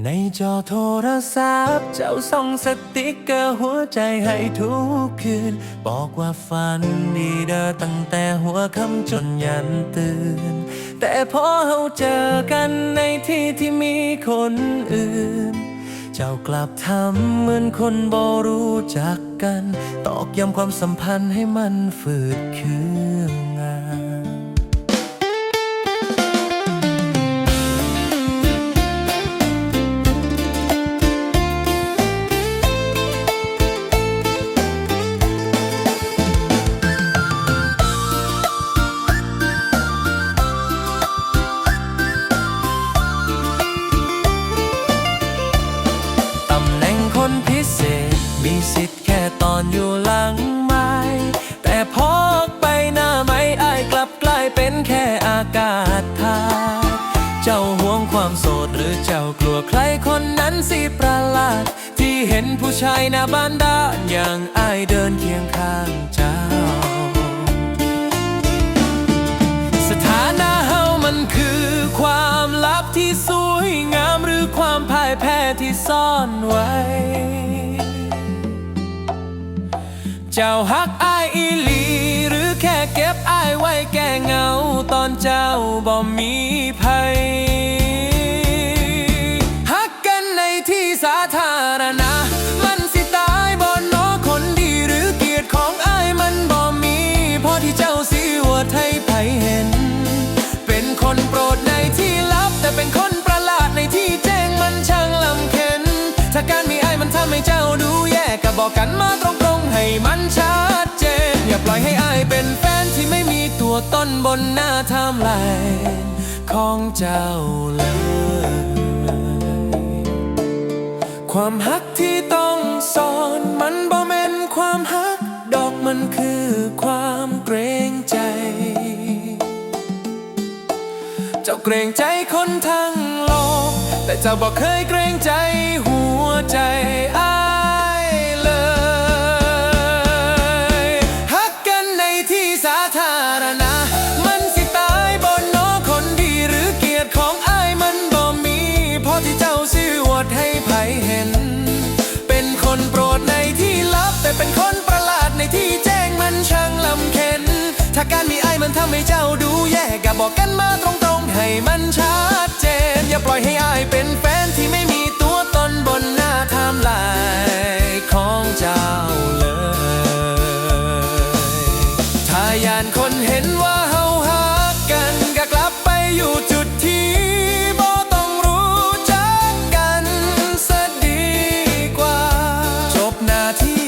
ในจอโทรศัพท์ เจ้าส่องสติกเกอร์หัวใจให้ทุกคืน บอกว่าฝันดีเด้อตั้งแต่หัวค่ำจนยันตื่น แต่พอเราเจอกันในที่ที่มีคนอื่น เจ้ากลับทำเหมือนคนบ่รู้จักกัน ตอกย้ำความสัมพันธ์ให้มันฝืดเคือง อนอยู่หลังไม้ แต่พอกไปหน้าไม่อายกลับกลายเป็นแค่อากาศทาเจ้าห่วงความโสดหรือเจ้ากลัวใครคนนั้นสิประหลาด ที่เห็นผู้ชายหน้าบ้านด้านอย่างอายเดินเคียงข้างเจ้า สถานะเฮามันคือความลับที่สวยงามหรือความพ่ายแพ้ที่ซ่อนไว้ เจ้าฮักอายอีหลี หรือแค่เก็บอายไว้แก้เงา ตอนเจ้าบ่มีภัยฮักกันในที่สาธารณะ มันสิตายบนนอคนดีหรือเกียรติของอายมันบ่มีเพอที่เจ้าสิอวดให้ไผเห็น เป็นคนโปรดในที่ลับ แต่เป็นคนประหลาดในที่แจ้งมันช่างลำเค็นถ้าการมีอายมันทำให้เจ้าดูแย่ก็บอกกันมาตรง ตัวต้นบนหน้าไทำลายของเจ้าเลย ความฮักที่ต้องสอนมันบ่แม่นความฮัก ดอกมันคือความเกรงใจ เจ้าเกรงใจคนทั้งโลก แต่เจ้าบอกเคยเกรงใจหัวใจอาเลยฮักกันในที่สาธารณะ ที่เจ้าซื้อวดให้ไผเห็น เป็นคนโปรดในที่ลับ แต่เป็นคนประหลาดในที่แจ้งมันช่างลำเค็น ถ้าการมีไอ้มันทำให้เจ้าดูแย่ก็บอกกันมาตรงๆ ให้มันชัดเจน อย่าปล่อยให้อายเป็นแฟน บ